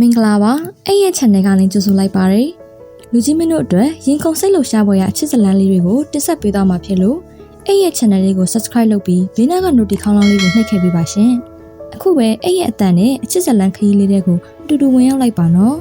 မင်္ဂလာပါအဲ့ရဲ့ channel ကလည်းကြိုဆိုလိုက်ပါရယ်လူကြီးမင်းတို့အတွက်ရင်ခုန်စိတ်လှုပ်ရှားပွဲရအချစ်စလန်းလေးတွေကိုတင်ဆက်ပေးသွားမှာဖြစ်လို့အဲ့ရဲ့ channel လေးကို subscribe လုပ်ပြီးဘေးနားက notification ခေါင်းလောင်းလေးကိုနှိပ်ခဲ့ပေးပါရှင်အခုပဲအဲ့ရဲ့အတန်နဲ့အချစ်စလန်းခရီးလေးတွေကိုအတူတူဝင်ရောက်လိုက်ပါနော်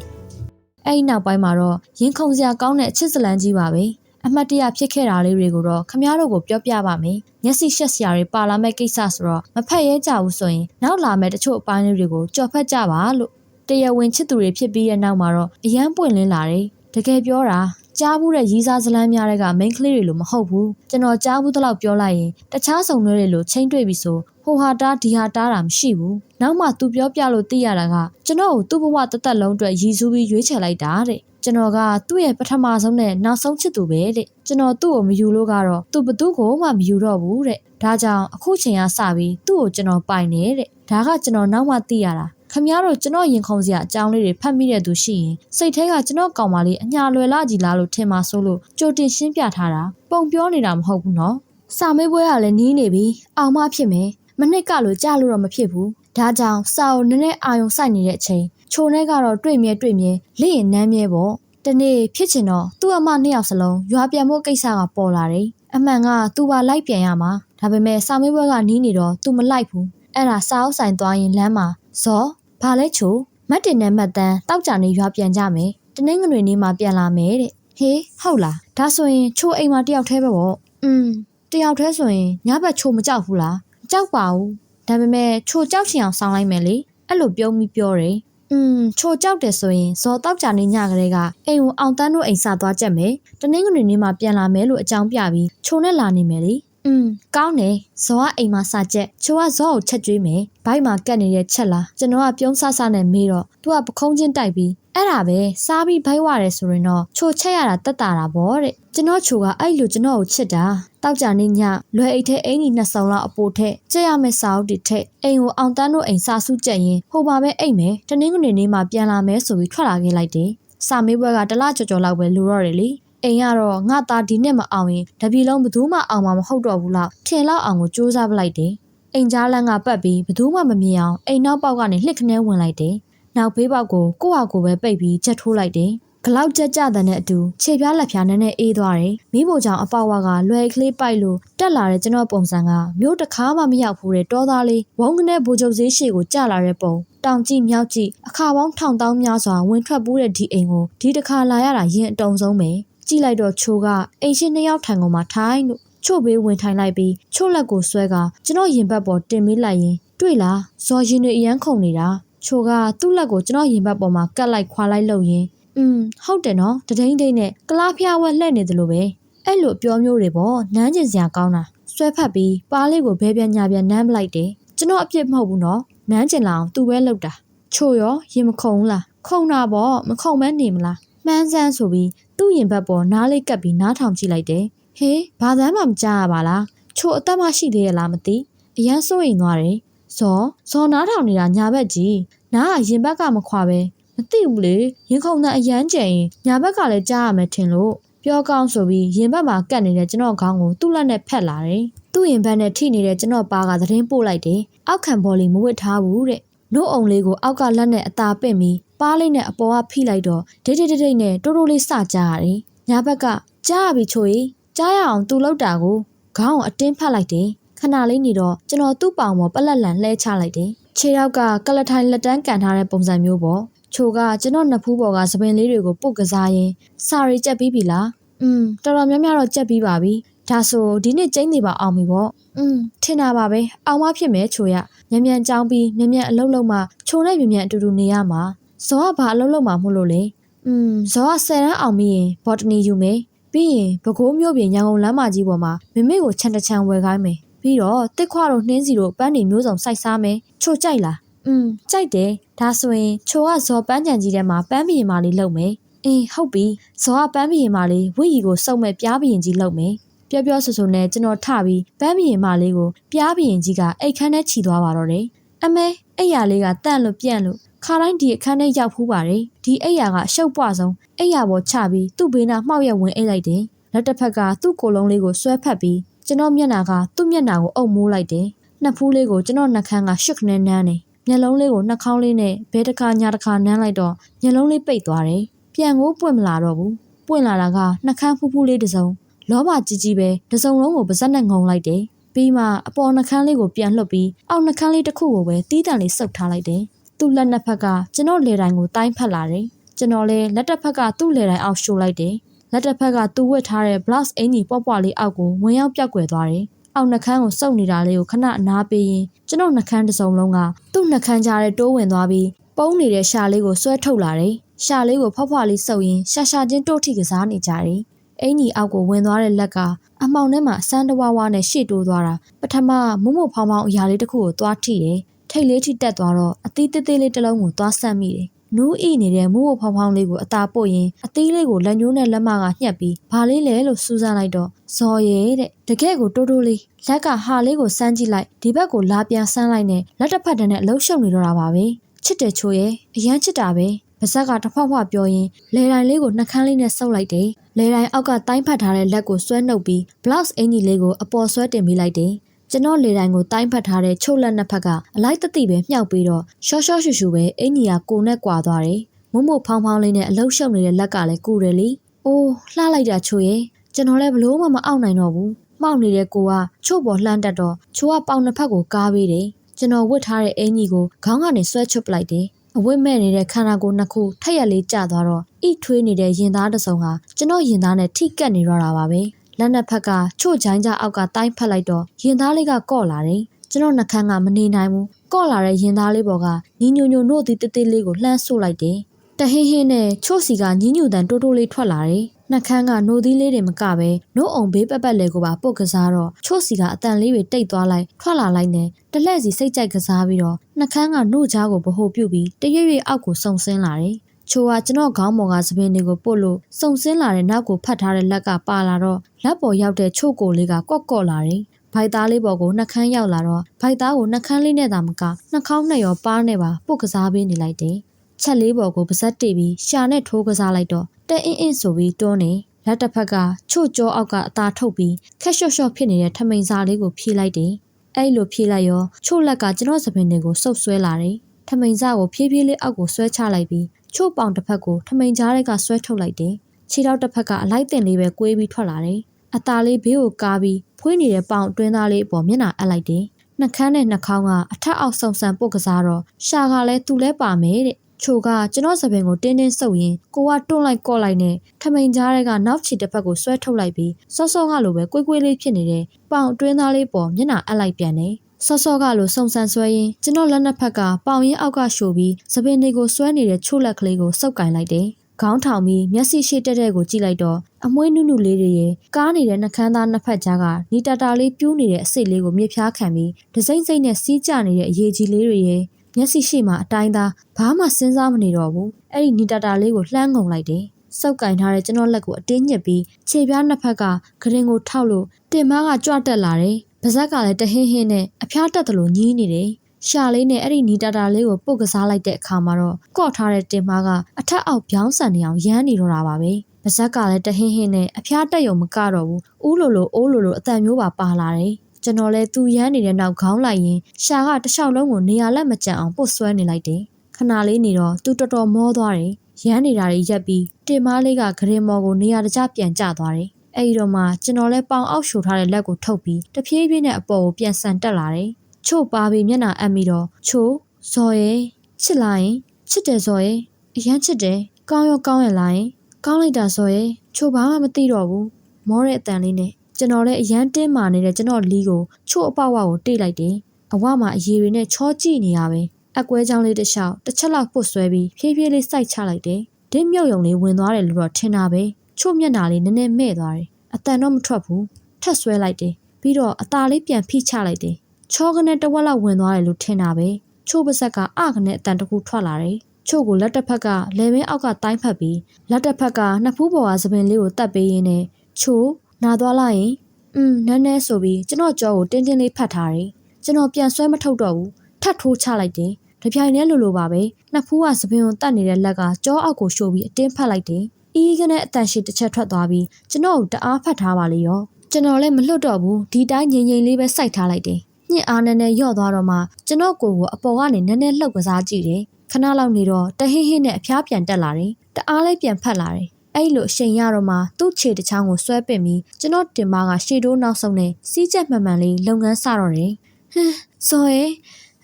အဲ့ဒီနောက်ပိုင်းမှာတော့ရင်ခုန်စရာကောင်းတဲ့အချစ်စလန်းကြီးပါပဲအမှတ်တရဖြစ်ခဲ့တာလေးတွေကိုတော့ခမားတို့ကိုပြောပြပါမယ်မျက်စိရှက်စရာတွေပါလာမဲ့ကိစ္စဆိုတော့မဖက်ရဲကြဘူးဆိုရင်နောက်လာမဲ့တချို့အပိုင်းလေးတွေကိုကြော်ဖက်ကြပါလို့ တရားဝင်ချစ်သူတွေဖြစ်ပြီးတဲ့နောက်မှာတော့အယမ်းပွင့်လင်းလာတယ်။တကယ်ပြောတာကြားဘူးတဲ့ရီးစားဇလန်းများတွေက main ကလေးတွေလို့မဟုတ်ဘူး။ကျွန်တော်ကြားဘူးတလောက်ပြောလိုက်ရင်တခြားစုံတွေလို့ချိန်တွေ့ပြီဆိုဟိုဟာတားဒီဟာတားတာမရှိဘူး။နောက်မှသူပြောပြလို့သိရတာကကျွန်တော်ကိုသူ့ဘဝတစ်သက်လုံးအတွက်ရည်စူးပြီးရွေးချယ်လိုက်တာတဲ့။ကျွန်တော်ကသူ့ရဲ့ပထမဆုံးနဲ့နောက်ဆုံးချစ်သူပဲတဲ့ကျွန်တော်သူ့ကိုမယူလို့ကတော့သူဘသူ့ကိုမှမယူတော့ဘူးတဲ့ဒါကြောင့်အခုချိန်ကစပြီးသူ့ကိုကျွန်တော်ပိုင်နေတဲ့ဒါကကျွန်တော်နောက်မှသိရတာ ခမရတို့ကျွန်တော်ရင်ခုန်စရာအကြောင်းလေးတွေဖတ်မိတဲ့သူရှိရင်စိတ်ထဲကကျွန်တော်ကောင်မလေးအညာလွယ်လာကြည်လားလို့ထင်ပါဆိုလို့ကြိုတင်ရှင်းပြထားတာပုံပြောနေတာမဟုတ်ဘူးနော်စာမေးပွဲကလည်းနီးနေပြီအောင်မဖြစ်မယ်မနစ်ကလို့ကြားလို့တော့မဖြစ်ဘူးဒါကြောင့်စာအုပ်နည်းနည်းအာယုံစိုက်နေတဲ့အချိန်ချိုနဲ့ကတော့တွေ့မြဲတွေ့မြဲလိရင်နမ်းမြဲပေါ့တနေ့ဖြစ်ချင်တော့သူ့အမနှစ်ယောက်စလုံးရွာပြန်ဖို့ကိစ္စကပေါ်လာတယ်အမှန်ကသူ့ပါလိုက်ပြန်ရမှာဒါပေမဲ့စာမေးပွဲကနီးနေတော့သူမလိုက်ဘူးအဲ့ဒါစာအုပ်ဆိုင်သွားရင်လမ်းမှာဇော် ဘာလဲချိုမတ်တင်နဲ့မတ်တန်းတောက်ကြနေရွာပြန်ကြမယ်တနင်္ဂနွေနေ့မှပြန်လာမယ်တဲ့ဟေးဟုတ်လားဒါဆိုရင်ချိုအိမ်မှာတယောက်တည်းပဲပေါ့อืมတယောက်တည်းဆိုရင်ညဘက်ချိုမကြောက်ဘူးလားမကြောက်ပါဘူးဒါပေမဲ့ချိုကြောက်ချင်အောင်ဆောင်းလိုက်မယ်လေအဲ့လိုပြုံးပြီးပြောတယ်อืมချိုကြောက်တယ်ဆိုရင်ဇော်တောက်ကြနေညကလေးကအိမ်ကိုအောင်တန်းတို့အိမ်စသွားကြက်မယ်တနင်္ဂနွေနေ့မှပြန်လာမယ်လို့အကြောင်းပြပြီးချိုနဲ့လာနေမယ်လေ อืมကောင်းတယ်ဇော်ကအိမ်မှာစကြက်ချိုကဇော်ကိုချက်ကျွေးမယ်ဘိုက်မှာကတ်နေတဲ့ချက်လားကျွန်တော်ကပြုံးဆဆနဲ့မေးတော့သူကပခုံးချင်းတိုက်ပြီးအဲ့ဒါပဲစားပြီးဘိုက်ဝရတယ်ဆိုရင်တော့ချိုချက်ရတာတက်တာတာပေါ့တဲ့ကျွန်တော်ချိုကအဲ့လိုကျွန်တော်ကိုချစ်တာတောက်ကြနေညလွယ်အိတ်ထဲအင်ကြီးနှစ်စုံလောက်အပိုထက်ကြက်ရမယ့်စာအုပ်တွေထက်အိမ်ကိုအောင်တန်းတို့အိမ်စာစုကြက်ရင်ဟိုပါပဲအိမ်မယ်တနင်္ဂနွေနေ့မှပြန်လာမယ်ဆိုပြီးထွက်လာခဲ့လိုက်တယ်စာမေးပွဲကတလကြော်ကြော်လောက်ပဲလူတော့တယ်လေ အိမ်ကတော့ငါသားဒီနှစ်မအောင်ရင်တပြီလုံးဘသူမှအောင်မှာမဟုတ်တော့ဘူးလောက်ထင်လောက်အောင်ကိုစူးစမ်းပလိုက်တယ်အိမ်ကြားလန်းကပတ်ပြီးဘသူမှမမြင်အောင်အိမ်နောက်ပေါက်ကနေလှစ်ခနဲဝင်လိုက်တယ်နောက်ဖေးပေါက်ကိုကိုယ့်ဟာကိုယ်ပဲပိတ်ပြီးချက်ထိုးလိုက်တယ်ဂလောက်ကြက်ကြတဲ့အတူခြေပြားလက်ပြားနဲ့နဲ့အေးသွားတယ်မိဖို့ကြောင့်အပေါက်ဝါကလွယ်ကလေးပိုက်လို့တက်လာတဲ့ကျွန်တော်ပုံစံကမျိုးတစ်ခါမှမရောက်ဘူးတဲ့တောသားလေးဝုန်းကနေဘူချုပ်စည်းရှည်ကိုကျလာတဲ့ပုံတောင်ကြည့်မြောက်ကြည့်အခါပေါင်းထောင်တောင်းများစွာဝင်ထွက်ပူးတဲ့ဒီအိမ်ကိုဒီတစ်ခါလာရတာရင်အတုံဆုံးပဲ ကြည့်လိုက်တော့ချိုးကအိမ်ရှင်နှစ်ယောက်ထံကုန်မှာထိုင်လို့ချို့ဘေးဝင်ထိုင်လိုက်ပြီးချို့လက်ကိုဆွဲကကျွန်တော်ရင်ဘတ်ပေါ်တင်ပေးလိုက်ရင်တွေ့လားဇော်ရင်တွေအရန်ခုန်နေတာချိုကသူ့လက်ကိုကျွန်တော်ရင်ဘတ်ပေါ်မှာကတ်လိုက်ခွာလိုက်လို့ရင်อืมဟုတ်တယ်နော်တဒိန်ဒိန်နဲ့ကလားဖျားဝက်လှဲ့နေတယ်လို့ပဲအဲ့လိုပြောမျိုးတွေပေါ့နမ်းကျင်စရာကောင်းတာဆွဲဖက်ပြီးပါးလေးကိုဘဲပြန်ညာပြန်နမ်းပလိုက်တယ်ကျွန်တော်အပြစ်မဟုတ်ဘူးနော်နမ်းကျင်လာအောင်သူပဲလုပ်တာချိုရောရင်မခုံလားခုံတာပေါ့မခုံမဲနေမလားမှန်းစမ်းဆိုပြီး သူ့ရင်ဘတ်ပေါ်နားလေးကပ်ပြီးနားထောင်ကြည့်လိုက်တယ်ဟေးဘာသမ်းမှမကြားရပါလားချိုအသက်မရှိသေးရလားမသိအရန်စိုးရင်သွားတယ်ဇော်ဇော်နားထောင်နေတာညာဘက်ကြီးနားကရင်ဘက်ကမခွာပဲမသိဘူးလေရင်ခုန်တဲ့အရန်ကျင်ရင်ညာဘက်ကလည်းကြားရမယ်ထင်လို့ပြောကောင်းဆိုပြီးရင်ဘက်မှာကတ်နေတဲ့ကျွန်တော်ခေါင်းကိုသူ့လက်နဲ့ဖက်လာတယ်သူ့ရင်ဘက်နဲ့ထိနေတဲ့ကျွန်တော်ပါကသတင်းပို့လိုက်တယ်အောက်ခံဘော်လီမဝစ်ထားဘူးတဲ့နှုတ်အုံလေးကိုအောက်ကလက်နဲ့အသာပင့်ပြီး ပါးလေးနဲ့အပေါ်ကဖိလိုက်တော့ဒိတ်ဒိတ်ဒိတ်နဲ့တိုးတိုးလေးစကြရတယ်ညာဘက်ကကြားရပြီချိုကြီးကြားရအောင်သူ့လောက်တာကိုခေါင်းကိုအတင်းဖတ်လိုက်တယ်ခဏလေးနေတော့ကျွန်တော်သူ့ပေါင်ပေါ်ပလက်လန်လှဲချလိုက်တယ်ခြေထောက်ကကလထိုင်လက်တန်းကန်ထားတဲ့ပုံစံမျိုးပေါ့ချိုကကျွန်တော်နှစ်ဖူးပေါ်ကသပင်လေးတွေကိုပုတ်ကစားရင်းစာရီကြက်ပြီးပြီလားอืมတော်တော်များများတော့ကြက်ပြီးပါပြီဒါဆိုဒီနေ့ကျင်းနေပါအောင်ပြီပေါ့อืมထင်တာပါပဲအောင်မဖြစ်မယ်ချိုရမြန်မြန်ကြောင်းပြီးမြန်မြန်အလုပ်လုပ်မှချိုနဲ့မြန်မြန်အတူတူနေရမှာ ဇောကဘာအလုပ်လုပ်မှာမို့လို့လဲอืมဇောက10တန်းအောင်ပြီးရင်ဘော်တနီယူမယ်ပြီးရင်ဘကိုးမျိုးပြင်ရန်ကုန်လမ်းမကြီးပေါ်မှာမမေကိုချန်တချန်ဝယ်ခိုင်းမယ်ပြီးတော့တစ်ခွတို့နှင်းစီတို့ပန်းနေမျိုးစုံစိုက်စားမယ်ချိုကြိုက်လားอืมကြိုက်တယ်ဒါဆိုရင်ချိုကဇော်ပန်းကြံကြီးထဲမှာပန်းဘီရင်မာလေးလုပ်မယ်အင်းဟုတ်ပြီဇော်ကပန်းဘီရင်မာလေးဝိရီကိုစုပ်မဲ့ပြားဘီရင်ကြီးလုပ်မယ်ပြောပြောဆိုဆိုနဲ့ကျွန်တော်ထပြီးပန်းဘီရင်မာလေးကိုပြားဘီရင်ကြီးကအိတ်ခမ်းထဲခြီသွားပါတော့တယ်အမဲအဲ့ရလေးကတန့်လို့ပြန့်လို့ ခါတိုင်းဒီအခန်းထဲရောက်ဖူးပါတယ်ဒီအိယာကအရှုပ်ပွားဆုံးအိယာပေါ်ချပြီးသူ့ဘေးနားမှောက်ရက်ဝင်အိတ်လိုက်တယ်လက်တစ်ဖက်ကသူ့ကိုယ်လုံးလေးကိုဆွဲဖက်ပြီးကျွန်တော်မျက်နှာကသူ့မျက်နှာကိုအုပ်မိုးလိုက်တယ်နှစ်ဖူးလေးကိုကျွန်တော်နှာခမ်းကရှုပ်ခနဲနန်းနေမျက်လုံးလေးကိုနှာခေါင်းလေးနဲ့ဘဲတစ်ခါညာတစ်ခါနမ်းလိုက်တော့မျက်လုံးလေးပိတ်သွားတယ်ပြန်ကိုပွင့်မလာတော့ဘူးပွင့်လာတာကနှာခမ်းဖူးဖူးလေးတစ်စုံလောဘကြီးကြီးပဲတစ်စုံလုံးကိုပါဇက်နဲ့ငုံလိုက်တယ်ပြီးမှအပေါ်နှာခမ်းလေးကိုပြန်လှုပ်ပြီးအောက်နှာခမ်းလေးတစ်ခုကိုပဲတီးတန့်လေးစုပ်ထားလိုက်တယ် သူ့လက်နှစ်ဖက်ကကျွန်တော်လေတိုင်းကိုတိုင်းဖက်လာတယ်ကျွန်တော်လည်းလက်တစ်ဖက်ကသူ့လေတိုင်းအောက်ရှိုးလိုက်တယ်လက်တစ်ဖက်ကသူ့ဝတ်ထားတဲ့ blouse အင်ကြီးပေါ့ပွားလေးအောက်ကိုဝင်ရောက်ပြောက်ကွယ်သွားတယ်အောက်နှခမ်းကိုစုပ်နေတာလေးကိုခဏအနားပေးရင်ကျွန်တော်နှခမ်းတစ်စုံလုံးကသူ့နှခမ်းကြားထဲတိုးဝင်သွားပြီးပုံးနေတဲ့ရှာလေးကိုဆွဲထုတ်လာတယ်။ရှာလေးကိုဖွားဖွားလေးစုပ်ရင်ရှာရှာချင်းတို့ထိကစားနေကြတယ်။အင်ကြီးအောက်ကိုဝင်သွားတဲ့လက်ကအမောင်ထဲမှာအစမ်းတဝါဝါနဲ့ရှေ့တိုးသွားတာပထမမုံမဖောင်းဖောင်းအရာလေးတစ်ခုကိုသွားထိတယ်။ ထိတ်လေးထိတက်သွားတော့အသီးသေးသေးလေးတစ်လုံးကိုသွားဆက်မိတယ်။နူးအိနေတဲ့မုံမဖောင်းဖောင်းလေးကိုအသာပို့ရင်အသီးလေးကိုလက်ညှိုးနဲ့လက်မကညှက်ပြီးဘာလေးလဲလို့စူးစမ်းလိုက်တော့ဇော်ရဲတဲ့တကယ့်ကိုတိုးတိုးလေးလက်ကဟာလေးကိုစမ်းကြည့်လိုက်ဒီဘက်ကိုလာပြန်ဆန်းလိုက်နဲ့လက်တစ်ဖက်တည်းနဲ့အလုံးရှုံနေတော့တာပါပဲချစ်တယ်ချိုရဲ့အရန်ချစ်တာပဲပါဇက်ကတစ်ဖွက်ဖွက်ပြောရင်လေတိုင်းလေးကိုနှကန်းလေးနဲ့ဆုပ်လိုက်တယ်လေတိုင်းအောက်ကတိုင်းဖတ်ထားတဲ့လက်ကိုဆွဲနှုတ်ပြီး blouse အင်ကြီးလေးကိုအပေါ်ဆွဲတင်ပေးလိုက်တယ် ကျွန်တော်လေတိုင်းကိုတိုင်းဖတ်ထားတဲ့ချုပ်လက်နှစ်ဖက်ကအလိုက်တတိပဲမြှောက်ပြီးတော့ရှော့ရှော့ရှူရှူပဲအင်ကြီးကကိုနဲ့ကွာသွားတယ်မုံမို့ဖောင်းဖောင်းလေးနဲ့အလုံးရှုံနေတဲ့လက်ကလည်းကူတယ်လေအိုးလှလိုက်တာချိုရဲ့ကျွန်တော်လည်းဘလို့မှမအောင်နိုင်တော့ဘူးမှောက်နေတဲ့ကိုကချို့ပေါ်လှမ်းတက်တော့ချိုးကပေါင်နှစ်ဖက်ကိုကားပေးတယ်ကျွန်တော်ဝတ်ထားတဲ့အင်ကြီးကိုခေါင်းကနေဆွဲချွတ်ပလိုက်တယ်အဝတ်မဲ့နေတဲ့ခန္ဓာကိုယ်နှစ်ခုထက်ရက်လေးကျသွားတော့ဣထွေးနေတဲ့ရင်သားတစ်စုံဟာကျွန်တော်ရင်သားနဲ့ထိကပ်နေတော့တာပါပဲ လက်နှစ်ဖက်ကချို့ချိုင်းကြအောက်ကတိုင်းဖက်လိုက်တော့ရင်သားလေးကကော့လာတယ်ကျွန်တော်နှကန်းကမနေနိုင်ဘူးကော့လာတဲ့ရင်သားလေးပေါ်ကညီညိုညိုနို့သည်တေးသေးလေးကိုလှမ်းဆို့လိုက်တယ်တဟင်းဟင်းနဲ့ချို့စီကညီညူတန်တိုးတိုးလေးထွက်လာတယ်။နှခမ်းကနိုသီးလေးတွေမကပဲနို့အောင်ဘေးပက်ပက်လေးကိုပါပုတ်ကစားတော့ချို့စီကအတန်လေးတွေတိတ်သွားလိုက်ထွက်လာလိုက်နဲ့တလှည့်စီစိတ်ကြိုက်ကစားပြီးတော့နှခမ်းကနို့ချားကိုဗဟိုပြုတ်ပြီးတရွေ့ရွေ့အောက်ကိုစုံဆင်းလာတယ်။ ချိုကကျွန်တော်ခေါင်းပေါ်ကသပင်တွေကိုပုတ်လို့စုံဆင်းလာတဲ့နောက်ကိုဖတ်ထားတဲ့လက်ကပါလာတော့လက်ပေါ်ရောက်တဲ့ချို့ကိုလေးကကော့ကော့လာတယ်။ဘိုက်သားလေးပေါ်ကိုနှခမ်းရောက်လာတော့ဘိုက်သားကိုနှခမ်းလေးနဲ့သာမကနှာခေါင်းနဲ့ရောပါးနဲ့ပါပုတ်ကစားပေးနေလိုက်တယ်။ချက်လေးပေါ်ကိုပါဇက်တိပြီးရှာနဲ့ထိုးကစားလိုက်တော့တဲအင်းအင်းဆိုပြီးတွန်းနေလက်တစ်ဖက်ကချို့ကြောအောက်ကအသာထုတ်ပြီးခက်လျှော့လျှော့ဖြစ်နေတဲ့ထမိန်စာလေးကိုဖြေးလိုက်တယ်။အဲ့လိုဖြေးလိုက်ရောချို့လက်ကကျွန်တော်စပင်တွေကိုစုပ်ဆွဲလာတယ်။ထမိန်စာကိုဖြည်းဖြည်းလေးအောက်ကိုဆွဲချလိုက်ပြီး ချို့ပေါင်တစ်ဖက်ကိုထမိန်ကြားတွေကဆွဲထုတ်လိုက်တယ်။ခြေထောက်တစ်ဖက်ကအလိုက်တင်လေးပဲကွေးပြီးထွက်လာတယ်။အသားလေးဘေးကိုကားပြီးဖွေးနေတဲ့ပေါင်အတွင်းသားလေးအပေါ်မျက်နှာအပ်လိုက်တယ်။နှကန်းနဲ့နှာခေါင်းကအထက်အောက်ဆုံဆန်ပုတ်ကစားတော့ရှာကလည်းသူ့လဲပါမယ်တဲ့ချိုကကျွန်တော်စပင်ကိုတင်းတင်းဆုပ်ရင်ကိုကတွန့်လိုက်ကော့လိုက်နဲ့ထမိန်ကြားတွေကနောက်ချီတစ်ဖက်ကိုဆွဲထုတ်လိုက်ပြီးစောစောကလိုပဲကွေးကွေးလေးဖြစ်နေတဲ့ပေါင်အတွင်းသားလေးပေါ်မျက်နှာအပ်လိုက်ပြန်တယ် စောစောကလိုစုံစမ်းဆွဲရင်ကျွန်တော်လက်နှစ်ဖက်ကပေါင်ရင်းအောက်ကရှို့ပြီးစပင်တွေကိုဆွဲနေတဲ့ချို့လက်ကလေးကိုစုပ်ကင်လိုက်တယ်ခေါင်းထောင်ပြီးမျက်စိရှိတက်တဲ့ကိုကြည့်လိုက်တော့အမွှေးနုနုလေးတွေရဲ့ကားနေတဲ့နှကန်းသားနှစ်ဖက်ကြားကနီတာတာလေးပြူးနေတဲ့အစိတ်လေးကိုမြစ်ဖျားခံပြီးဒစိမ့်စိမ့်နဲ့စီးကျနေတဲ့အရေးကြီးလေးတွေရဲ့မျက်စိရှိမှအတိုင်းသားဘာမှစဉ်းစားမနေတော့ဘူးအဲ့ဒီနီတာတာလေးကိုလှမ်းငုံလိုက်တယ်စောက်ကင်ထားတဲ့ကျွန်တော်လက်ကိုအတင်းညစ်ပြီးခြေပြားနှစ်ဖက်ကဂရင်ကိုထောက်လို့တင်မားကကြွတက်လာတယ် ပါဇက်ကလည်းတဟင်းဟင်းနဲ့အဖျားတက်တယ်လို့ညည်းနေတယ်ရှာလေးနဲ့အဲ့ဒီနီတာတာလေးကိုပုတ်ကစားလိုက်တဲ့အခါမှာတော့ကော့ထားတဲ့တင်မားကအထက်အောက်ပြောင်းဆန်နေအောင်ရမ်းနေတော့တာပါပဲပါဇက်ကလည်းတဟင်းဟင်းနဲ့အဖျားတက်ရုံမကတော့ဘူးဦးလိုလိုအိုးလိုလိုအတန်မျိုးပါပါလာတယ်ကျွန်တော်လည်းသူရမ်းနေတဲ့နောက်ခေါင်းလိုက်ရင်ရှာကတစ်လျှောက်လုံးကိုနေရာလက်မကျန်အောင်ပုတ်ဆွဲနေလိုက်တယ်ခဏလေးနေတော့သူတော်တော်မောသွားတယ်ရမ်းနေတာတွေရက်ပြီးတင်မားလေးကဂရင်မော်ကိုနေရာတကျပြန်ကျသွားတယ် အဲ့ဒီတော့မှကျွန်တော်လည်းပေါင်အောက်ရှိုထားတဲ့လက်ကိုထုတ်ပြီးတဖြည်းဖြည်းနဲ့အပေါ်ကိုပြန်ဆန်တက်လာတယ်ချို့ပါပြီးမျက်နှာအပ်ပြီးတော့ချို့ဇော်ရဲ့ချစ်လိုက်ရင်ချစ်တယ်ဇော်ရဲ့အရန်ချစ်တယ်ကောင်းရောကောင်းရလားရင်ကောင်းလိုက်တာဇော်ရဲ့ချို့ဘာမှမသိတော့ဘူးမောတဲ့အတန်လေးနဲ့ကျွန်တော်လည်းအရန်တင်းမာနေတဲ့ကျွန်တော်လီကိုချို့အပေါက်ဝကိုတိတ်လိုက်တယ်အဝမှာအရေတွေနဲ့ချောကြည့်နေရပဲအကွဲချောင်းလေးတစ်လျှောက်တစ်ချက်လောက်ပုတ်ဆွဲပြီးဖြည်းဖြည်းလေးစိုက်ချလိုက်တယ်ဒင်းမြုပ်ယုံလေးဝင်သွားတယ်လို့တော့ထင်တာပဲ ချို့မျက်နာလေးနည်းနည်းမဲ့သွားတယ်အတန်တော့မထွက်ဘူးထက်ဆွဲလိုက်တယ်ပြီးတော့အตาလေးပြန်ဖိချလိုက်တယ်ချောကနေတဝက်လောက်ဝင်သွားတယ်လို့ထင်တာပဲချို့ပါဇက်ကအကနေအတန်တခုထွက်လာတယ်ချို့ကိုလက်တစ်ဖက်ကလေမင်းအောက်ကတိုင်းဖက်ပြီးလက်တစ်ဖက်ကနှစ်ဖူးပေါ်ကသပင်လေးကိုတတ်ပေးရင်းနဲ့ချို့နာသွားလိုက်ရင်อืมနည်းနည်းဆိုပြီးကျွန်တော်ကြောကိုတင်းတင်းလေးဖတ်ထားတယ်ကျွန်တော်ပြန်ဆွဲမထုတ်တော့ဘူးထပ်ထိုးချလိုက်တယ်တပြိုင်တည်းလိုလိုပါပဲနှစ်ဖူးကသပင်ကိုတတ်နေတဲ့လက်ကကြောအောက်ကိုရှို့ပြီးအတင်းဖတ်လိုက်တယ် အီးကနေအတန်ရှိတစ်ချက်ထွက်သွားပြီးကျွန်တော်ကိုတအားဖတ်ထားပါလေရောကျွန်တော်လည်းမလွတ်တော့ဘူးဒီတိုင်းငြိမ်ငြိမ်လေးပဲစိုက်ထားလိုက်တယ်ညှစ်အားနည်းနည်းလျော့သွားတော့မှကျွန်တော်ကိုယ်ကိုအပေါ်ကနေနည်းနည်းလှုပ်ကစားကြည့်တယ်ခဏလောက်နေတော့တဟင်းဟင်းနဲ့အဖျားပြန်တက်လာတယ်တအားလေးပြန်ဖက်လာတယ်အဲ့လိုအချိန်ရတော့မှသူ့ခြေတစ်ချောင်းကိုဆွဲပင့်ပြီးကျွန်တော်တင်မကရှေ့တိုးနောက်ဆုံးနဲ့စီးချက်မှန်မှန်လေးလုပ်ငန်းစတော့တယ်ဟမ်စော်ရဲ့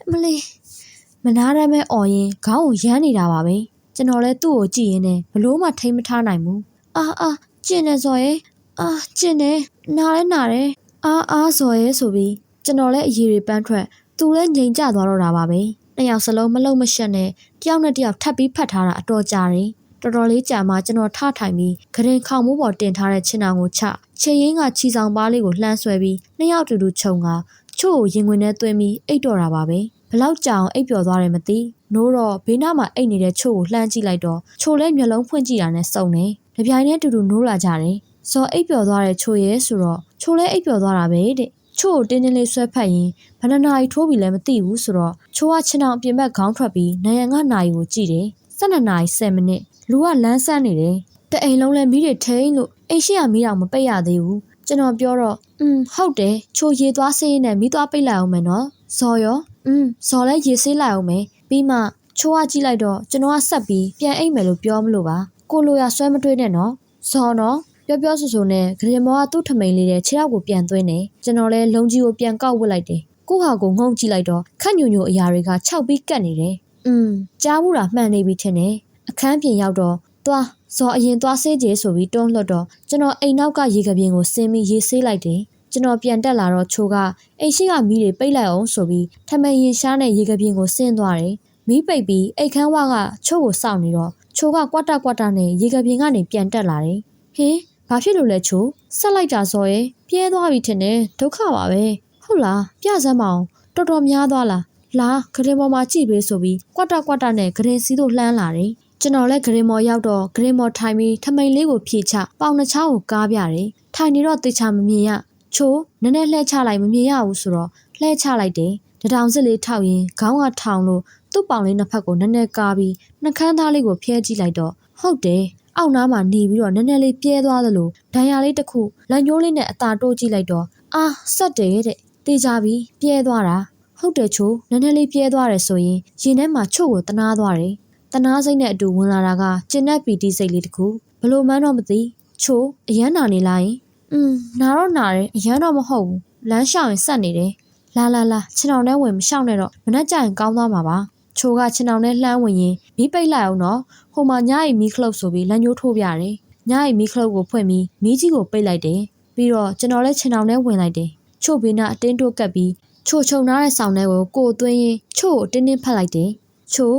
အမလေးမနာရမဲអော်ရင်ခေါင်းကိုရမ်းနေတာပါပဲ ကျွန်တော်လည်းသူ့ကိုကြည့်ရင်းနဲ့ဘလို့မှထိမ့်မထားနိုင်ဘူးအာအာကျင်နေစော်ရဲ့အာကျင်နေနားလဲနားတယ်အာအာစော်ရဲ့ဆိုပြီးကျွန်တော်လည်းအရေးတွေပန်းထွက်သူလည်းငြိမ်ကျသွားတော့တာပါပဲနှစ်ယောက်စလုံးမလုံးမရှက်နဲ့တယောက်နဲ့တယောက်ထပ်ပြီးဖတ်ထားတာအတော်ကြာတယ်တော်တော်လေးကြာမှကျွန်တော်ထထိုင်ပြီးဂရင်ခေါင်မိုးပေါ်တင်ထားတဲ့ခြေနှောင်ကိုချခြေရင်းကခြီဆောင်ပါးလေးကိုလှမ်းဆွဲပြီးနှစ်ယောက်တူတူခြုံကချို့ကိုရင်ဝင်နဲ့သွင်းပြီးအိတ်တော်တာပါပဲဘလောက်ကြာအောင်အိပ်ပျော်သွားတယ်မသိ နိုးတော့ဘေးနားမှာအိတ်နေတဲ့ချို့ကိုလှမ်းကြည့်လိုက်တော့ချို့လည်းမျက်လုံးဖွင့်ကြည့်တာနဲ့စုံနေတပြိုင်တည်းတူတူနိုးလာကြတယ်စော်အိပ်ပျော်သွားတဲ့ချို့ရဲ့ဆိုတော့ချို့လည်းအိပ်ပျော်သွားတာပဲတဲ့ချို့ကိုတင်းတင်းလေးဆွဲဖက်ရင်ဘယ်နှနာရီထိုးပြီလဲမသိဘူးဆိုတော့ချိုးကချင်းအောင်ပြင်ဘက်ခေါင်းထွက်ပြီးနိုင်ရန်ကနာရီကိုကြည့်တယ်12နာရီ10မိနစ်လူကလမ်းဆန်းနေတယ်တအိမ်လုံးလဲမီးတွေထိန်လို့အိမ်ရှိရမီးအောင်မပိတ်ရသေးဘူးကျွန်တော်ပြောတော့อืมဟုတ်တယ်ချိုးရေသွားဆေးရင်နဲ့မီးသွားပိတ်လိုက်အောင်မယ်နော်ဇော်ရောอืมဇော်လဲရေဆေးလိုက်အောင်မယ် ပြီးမှချိုးကကြည့်လိုက်တော့ကျွန်တော်ကဆက်ပြီးပြန်အိတ်မယ်လို့ပြောမလို့ပါကိုလိုရဆွဲမတွေးနဲ့နော်ဇော်နော်ပြောပြောဆိုဆိုနဲ့ဂရင်မောကသူ့ထမိန်လေးတဲ့ခြေထောက်ကိုပြန်သွင်းတယ်ကျွန်တော်လဲလုံကြီးကိုပြန်ကောက်ဝစ်လိုက်တယ်ကိုဟာကိုငုံကြည့်လိုက်တော့ခက်ညိုညိုအရာတွေကခြောက်ပြီးကတ်နေတယ်อืมကြားမှုတာမှန်နေပြီထင်တယ်အခန်းပြင်ရောက်တော့သွားဇော်အရင်သွားဆေးကြေဆိုပြီးတွန်းလှတ်တော့ကျွန်တော်အိမ်နောက်ကရေကပြင်းကိုဆင်းပြီးရေဆေးလိုက်တယ် ကျွန်တော်ပြန်တက်လာတော့ချိုကအိမ်ရှိကမီးတွေပိတ်လိုက်အောင်ဆိုပြီးထမရင်ရှားနဲ့ရေကပြင်းကိုဆင်းသွားတယ်မီးပိတ်ပြီးအိတ်ခမ်းဝကချို့ကိုစောင့်နေတော့ချိုကကွက်တာကွက်တာနဲ့ရေကပြင်းကနေပြန်တက်လာတယ်ဟင်းဘာဖြစ်လို့လဲချိုဆက်လိုက်တာစော်ရဲ့ပြဲသွားပြီထင်တယ်ဒုက္ခပါပဲဟုတ်လားပြစမ်းမအောင်တော်တော်များသွားလားလာဂရင်ပေါ်မှာကြည့်ပေးဆိုပြီးကွက်တာကွက်တာနဲ့ဂရင်စီးတို့လှမ်းလာတယ်ကျွန်တော်လည်းဂရင်မော်ရောက်တော့ဂရင်မော်ထိုင်ပြီးထမိန်လေးကိုဖြည့်ချပေါင်နှချောင်းကိုကားပြတယ်ထိုင်နေတော့တေချာမမြင်ရ ချိုးနည်းနည်းလှဲချလိုက်မမြင်ရဘူးဆိုတော့လှဲချလိုက်တယ်တထောင်စစ်လေးထောက်ရင်ခေါင်းကထောင်လို့သူ့ပေါင်လေးနှစ်ဖက်ကိုနည်းနည်းကားပြီးနှကန်းသားလေးကိုဖျဲကြည့်လိုက်တော့ဟုတ်တယ်အောက်နားမှာနေပြီးတော့နည်းနည်းလေးပြဲသွားသလိုဒဏ်ရာလေးတစ်ခုလက်ညှိုးလေးနဲ့အသာတိုးကြည့်လိုက်တော့အာဆက်တယ်တဲ့တေးကြပြီးပြဲသွားတာဟုတ်တယ်ချိုးနည်းနည်းလေးပြဲသွားတယ်ဆိုရင်ရင်ထဲမှာချို့ကိုတနာသွားတယ်တနာစိတ်နဲ့အတူဝင်လာတာကကျင်တဲ့ပီတီစိတ်လေးတစ်ခုဘလို့မှန်းတော့မသိချိုးအရန်နာနေလိုက် อืมနာတော့နာတယ်အရန်တော့မဟုတ်ဘူးလမ်းလျှောက်ရင်ဆက်နေတယ်လာလာလာခြေထောင်ထဲဝင်မရှောက်နဲ့တော့မနှက်ကြရင်ကောင်းသွားမှာပါချိုးကခြေထောင်ထဲလှမ်းဝင်ရင်မီးပိတ်လိုက်အောင်တော့ဟိုမှာညအိမီးခလုတ်ဆိုပြီးလက်ညှိုးထိုးပြတယ်ညအိမီးခလုတ်ကိုဖွင့်ပြီးမီးကြီးကိုပိတ်လိုက်တယ်ပြီးတော့ကျွန်တော်လည်းခြေထောင်ထဲဝင်လိုက်တယ်ချို့ဘေးနာအတင်းတိုးကပ်ပြီးချို့ချုံထားတဲ့ဆောင်ထဲကိုကိုယ်သွင်းရင်ချို့ကိုတင်းတင်းဖက်လိုက်တယ်ချို့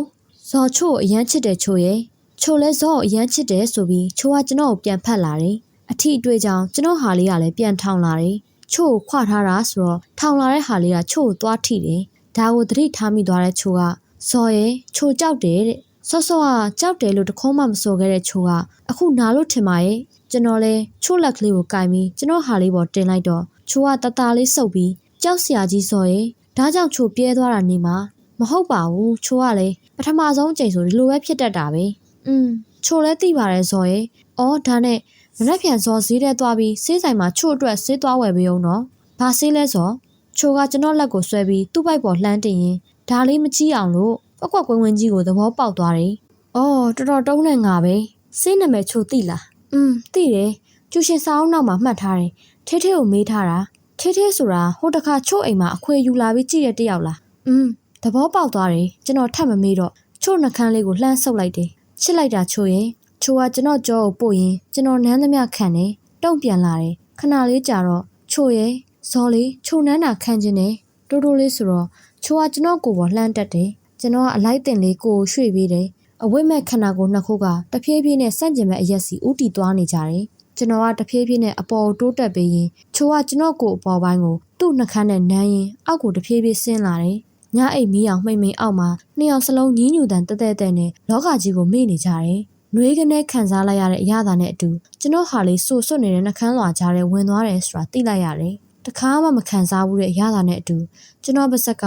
ဇော်ချို့အရန်ချစ်တယ်ချို့ရဲ့ချို့လဲဇော်ကိုအရန်ချစ်တယ်ဆိုပြီးချို့ကကျွန်တော်ကိုပြန်ဖက်လာတယ် အထီအတွေ့ကြောင့်ကျွန်တော်ဟာလေးကလည်းပြန်ထောင်လာတယ်ချို့ကိုခွာထားတာဆိုတော့ထောင်လာတဲ့ဟာလေးကချို့ကိုသွားထိတယ်ဒါကိုသတိထားမိသွားတဲ့ချို့ကဇော်ရဲ့ချို့ကြောက်တယ်တဲ့ဆော့ဆော့ကကြောက်တယ်လို့တခုံးမှမစော်ခဲ့တဲ့ချိုးကအခုနာလို့ထင်ပါရဲ့ကျွန်တော်လဲချိုးလက်ကလေးကိုကင်ပြီးကျွန်တော်ဟာလေးပေါ်တင်လိုက်တော့ချိုးကတတလေးစုပ်ပြီးကြောက်စရာကြီးစော်ရဲ့ဒါကြောင့်ချိုးပြဲသွားတာနေမှာမဟုတ်ပါဘူးချိုးကလည်းပထမဆုံးအချိန်ဆိုဒီလိုပဲဖြစ်တတ်တာပဲอืมချိုးလဲသိပါတယ်ဇော်ရဲ့အော်ဒါနဲ့ မရက်ဖြန်ဇော်ဈေးထဲသွားပြီးဆေးဆိုင်မှာချို့အတွက်ဆေးသွားဝယ်ပေးအောင်နော်ဘာဆေးလဲဇော်ချိုးကကျွန်တော်လက်ကိုဆွဲပြီးသူ့ပိုက်ပေါ်လှမ်းတင်ရင်ဒါလေးမကြည့်အောင်လို့ကွက်ကွက်ကွင်းကွင်းကြီးကိုသဘောပေါက်သွားတယ်။အော်တော်တော်တုံးနေငါပဲ။စိတ်နာမည်ချိုသိလား။อืมသိတယ်။ကျူရှင်စာအုပ်နောက်မှာမှတ်ထားတယ်။ထဲထဲကိုမေးထားတာ။ထဲထဲဆိုတာဟိုတခါချို့အိမ်မှာအခွေယူလာပြီးကြည့်တဲ့တယောက်လား။อืมသဘောပေါက်သွားတယ်။ကျွန်တော်ထပ်မမေးတော့ချို့နှကန်းလေးကိုလှမ်းဆုပ်လိုက်တယ်။ချစ်လိုက်တာချိုရင် ချိုကကျွန်တော်ကြောကိုပို့ရင်ကျွန်တော်နမ်းသမျှခံတယ်။တုံ့ပြန်လာတယ်။ခဏလေးကြာတော့ချိုရဲ့ဇော်လေးချိုနန်းတာခံခြင်းနဲ့တိုးတိုးလေးဆိုတော့ချိုကကျွန်တော်ကိုပေါ်လှမ်းတက်တယ်။ကျွန်တော်ကအလိုက်တင်လေးကိုရွှေ့ပေးတယ်။အဝိမဲ့ခန္ဓာကိုယ်နှစ်ခုကတဖြည်းဖြည်းနဲ့ဆန့်ကျင်မဲ့အရက်စီဥတီသွားနေကြတယ်။ကျွန်တော်ကတဖြည်းဖြည်းနဲ့အပေါ်တိုးတက်ပေးရင်ချိုကကျွန်တော်ကိုအပေါ်ပိုင်းကိုသူ့နှခမ်းနဲ့နမ်းရင်အောက်ကိုတဖြည်းဖြည်းဆင်းလာတယ်။ညအိတ်မီးအောင်မှိမ့်မိန်အောက်မှာနှစ်ယောက်စလုံးညင်းညူတန်တက်တက်တက်နဲ့လောကကြီးကိုမေ့နေကြတယ်။ နှွေးကနေခံစားလိုက်ရတဲ့အရာသာနဲ့အတူကျွန်တော်ဟာလေးဆူဆွတ်နေတဲ့နှခမ်းလွာကြားထဲဝင်သွားတယ်ဆိုတာသိလိုက်ရတယ်။တခါမှမခံစားဘူးတဲ့အရာသာနဲ့အတူကျွန်တော်ပါဇက်က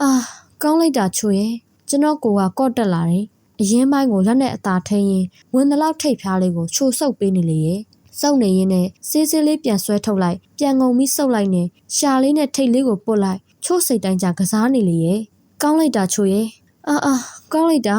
အာကောင်းလိုက်တာချိုရဲ့ကျွန်တော်ကိုကကော့တက်လာတယ်အရင်ပိုင်းကိုလက်နဲ့အသာထိန်ရင်ဝင်တလောက်ထိတ်ဖျားလေးကိုချိုဆုပ်ပေးနေလေရဲ့စောက်နေရင်းနဲ့စေးစေးလေးပြန်ဆွဲထုတ်လိုက်ပြန်ငုံပြီးစုပ်လိုက်နေရှာလေးနဲ့ထိတ်လေးကိုပုတ်လိုက်ချို့စိတ်တိုင်းကြကစားနေလေရဲ့ကောင်းလိုက်တာချို့ရဲ့အာအာကောင်းလိုက်တာ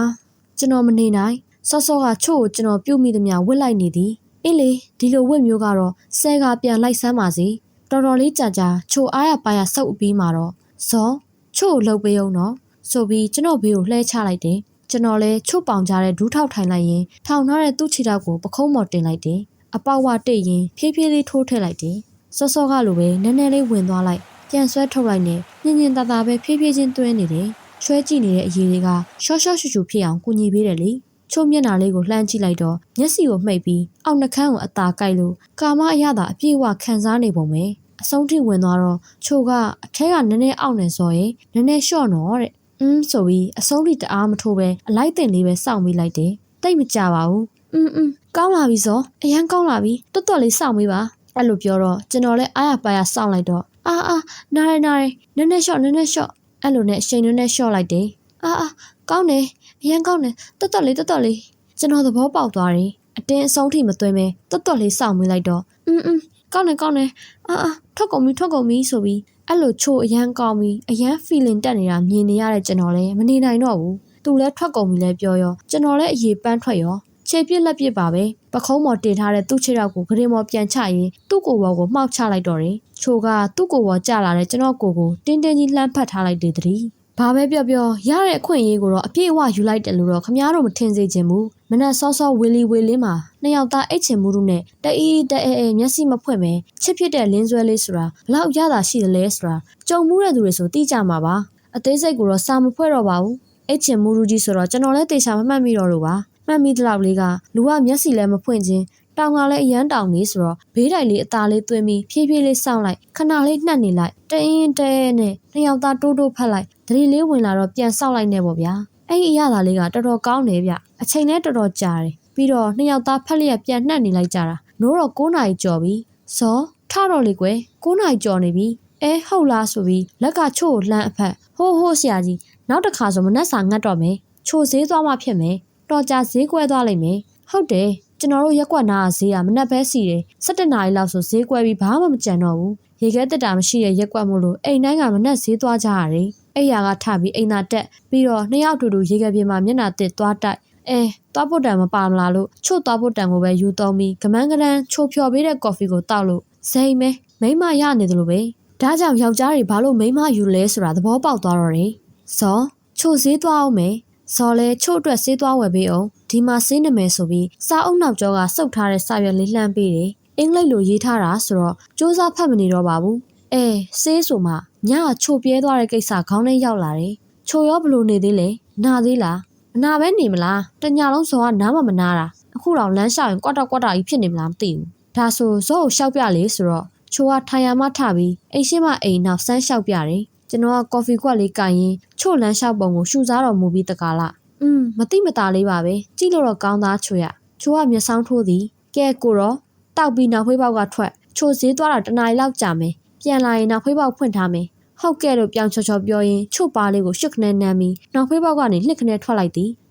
ကျွန်တော်မနေနိုင် စောစောကချို့ကိုကျွန်တော်ပြုတ်မိသမျှဝစ်လိုက်နေသည်အေးလေဒီလိုဝစ်မျိုးကတော့ဆဲကပြန်လိုက်ဆမ်းပါစီတော်တော်လေးကြာကြာချို့အားရပါရဆုပ်အပြီးမှာတော့ဇောချို့ကိုလှုပ်ပေးအောင်နော်ဆိုပြီးကျွန်တော်ဘေးကိုလှဲချလိုက်တယ်ကျွန်တော်လဲချို့ပေါင်ကြတဲ့ဒူးထောက်ထိုင်လိုက်ရင်ထောင်ထားတဲ့သူ့ခြေထောက်ကိုပခုံးမော်တင်လိုက်တယ်အပေါက်ဝတိတ်ရင်ဖြည်းဖြည်းလေးထိုးထည့်လိုက်တယ်စောစောကလိုပဲနည်းနည်းလေးဝင်သွားလိုက်ပြန်ဆွဲထုတ်လိုက်နဲ့ညင်ညင်သာသာပဲဖြည်းဖြည်းချင်းသွင်းနေတယ်ချွဲကြည့်နေတဲ့အရေးတွေကရှော့ရှော့ရှူရှူဖြစ်အောင်ကူညီပေးတယ်လေ ချို့မျက်နှာလေးကိုလှမ်းကြည့်လိုက်တော့မျက်စိကိုမှိတ်ပြီးအောက်နှခမ်းကိုအသာကိုက်လို့ကာမအရသာအပြည့်အဝခံစားနေပုံပဲအဆုံးထိဝင်သွားတော့ချို့ကအထက်ကနည်းနည်းအောက်နေစော်ရင်နည်းနည်းလျှော့နော်တဲ့အင်းဆိုပြီးအဆုံးထိတအားမထိုးပဲအလိုက်တင်လေးပဲစောင့်မိလိုက်တယ်တိတ်မကြပါဘူးအင်းအင်းကောင်းလာပြီစောအရန်ကောင်းလာပြီတွတ်တွတ်လေးစောင့်မိပါအဲ့လိုပြောတော့ကျွန်တော်လည်းအားရပါရစောင့်လိုက်တော့အာအာနားရနားရနည်းနည်းလျှော့နည်းနည်းလျှော့အဲ့လိုနဲ့အချိန်နည်းနည်းလျှော့လိုက်တယ်အာအာကောင်းတယ် အရန်ကောင်းတယ်တွတ်တွတ်လေးတွတ်တွတ်လေးကျွန်တော်သဘောပေါက်သွားတယ်အတင်းအဆုံးထိမသွင်းပဲတွတ်တွတ်လေးစောင့်မိလိုက်တော့အင်းအင်းကောင်းတယ်ကောင်းတယ်အာအာထွက်ကုန်ပြီထွက်ကုန်ပြီဆိုပြီးအဲ့လိုချို့အရန်ကောင်းပြီအရန် feeling တက်နေတာမြင်နေရတဲ့ကျွန်တော်လည်းမနေနိုင်တော့ဘူးသူလည်းထွက်ကုန်ပြီလဲပြောရောကျွန်တော်လည်းအရေးပန်းထွက်ရောခြေပြစ်လက်ပြစ်ပါပဲပခုံးပေါ်တင်ထားတဲ့သူ့ခြေထောက်ကိုဂရင်မော်ပြန်ချရင်သူ့ကိုယ်ပေါ်ကိုမှောက်ချလိုက်တော့တယ်ချိုကသူ့ကိုယ်ပေါ်ကျလာတဲ့ကျွန်တော်ကိုယ်ကိုတင်းတင်းကြီးလှမ်းဖက်ထားလိုက်တယ်တည်း ဘာပဲပြောပြောရတဲ့အခွင့်အရေးကိုတော့အပြည့်အဝယူလိုက်တယ်လို့တော့ခမားတို့မထင်စေချင်ဘူးမနက်စောစောဝီလီဝီလင်းမှာနှစ်ယောက်သားအိတ်ချင်မှုတို့နဲ့တအီးတအဲအဲမျက်စိမဖွင့်ပဲချစ်ဖြစ်တဲ့လင်းဆွဲလေးဆိုတာဘလောက်ရတာရှိတယ်လဲဆိုတာကြုံမှုတဲ့သူတွေဆိုသိကြမှာပါအသေးစိတ်ကိုတော့စာမဖွဲ့တော့ပါဘူးအိတ်ချင်မှုတို့ကြီးဆိုတော့ကျွန်တော်လည်းတေချာမမှတ်မိတော့လို့ပါမှတ်မိတဲ့လောက်လေးကလူကမျက်စိလည်းမဖွင့်ခြင်းတောင်ကလည်းအရန်တောင်နေဆိုတော့ဘေးတိုင်လေးအသားလေးသွင်းပြီးဖြည်းဖြည်းလေးစောင့်လိုက်ခဏလေးနှက်နေလိုက်တအင်းတဲနဲ့နှစ်ယောက်သားတိုးတိုးဖက်လိုက် ဒလီလေးဝင်လာတော့ပြန်စောင့်လိုက်နေပေါ့ဗျာအဲ့ဒီအရသာလေးကတော်တော်ကောင်းတယ်ဗျအချိန်လည်းတော်တော်ကြာတယ်ပြီးတော့နှစ်ယောက်သားဖက်လျက်ပြန်နှက်နေလိုက်ကြတာနိုးတော့9နာရီကျော်ပြီစောထတော့လေကွယ်9နာရီကျော်နေပြီအဲဟုတ်လားဆိုပြီးလက်ကချို့ကိုလှမ်းအဖက်ဟိုးဟိုးဆရာကြီးနောက်တစ်ခါဆိုမနှက်စာငတ်တော့မယ်ချို့ဈေးသွားမှဖြစ်မယ်တော်ကြဈေးကွဲသွားလိမ့်မယ်ဟုတ်တယ်ကျွန်တော်တို့ရက်ကွက်နားကဈေးကမနှက်ပဲစီတယ်17နာရီလောက်ဆိုဈေးကွဲပြီးဘာမှမကြံတော့ဘူးရေခဲတက်တာမရှိတဲ့ရက်ကွက်မို့လို့အိမ်တိုင်းကမနှက်ဈေးသွားကြရတယ် အဲ့ရကထပြီးအိမ်သာတက်ပြီးတော့နှစ်ယောက်တူတူရေခဲပြင်မှာမျက်နှာတစ်သွားတိုက်အဲသွားဖို့တန်မပါမလားလို့ချို့သွားဖို့တန်ကိုပဲယူသုံးပြီးကမန်းကရန်ချိုဖြော်ပေးတဲ့ကော်ဖီကိုတောက်လို့ဇိမ်မဲမိမရနေတယ်လို့ပဲဒါကြောင့်ယောက်ျားတွေဘာလို့မိမယူလဲဆိုတာသဘောပေါက်သွားတော့တယ်ဇောချိုဈေးသွားအောင်မယ်ဇော်လဲချို့အတွက်ဆေးသွားဝယ်ပေးအောင်ဒီမှာဆေးနမယ်ဆိုပြီးစာအုပ်နောက်ကျောကစုပ်ထားတဲ့စာရွက်လေးလှမ်းပေးတယ်အင်္ဂလိပ်လိုရေးထားတာဆိုတော့စူးစမ်းဖတ်မနေတော့ပါဘူး အဲဆေးဆိုမှညကချိုပြဲသွားတဲ့ကိစ္စခေါင်းထဲရောက်လာတယ်ချိုရောဘလို့နေသေးလဲနာသေးလားမနာပဲနေမလားတညလုံးဇော်ကနားမမနာတာအခုတော့လမ်းလျှောက်ရင်ကွက်တော့ကွက်တာကြီးဖြစ်နေမလားမသိဘူးဒါဆိုဇော်ကိုရှောက်ပြလေဆိုတော့ချိုကထိုင်ရမထပြီးအိမ်ရှိမအိမ်နောက်ဆန်းလျှောက်ပြတယ်ကျွန်တော်ကကော်ဖီခွက်လေးကင်ရင်ချို့လမ်းလျှောက်ပုံကိုရှူစားတော်မူပြီးတကားလားอืมမတိမတာလေးပါပဲကြည့်လို့တော့ကောင်းသားချိုရချိုကမျက်စောင်းထိုးသည်ကဲကိုတော့တောက်ပြီးနောက်ဖေးပေါက်ကထွက်ချိုဈေးသွားတာတနားရီလောက်ကြာမယ် ပြန်လာရင်နောက်ဖေးပေါက်ဖွင့်ထားမယ်ဟုတ်ကဲ့လို့ပြောင်ချော်ချော်ပြောရင်ချို့ပါလေးကိုရှုပ်ခနဲ့နမ်းပြီးနောက်ဖေးပေါက်ကနေလှစ်ခနဲ့ထွက်လိုက်သည်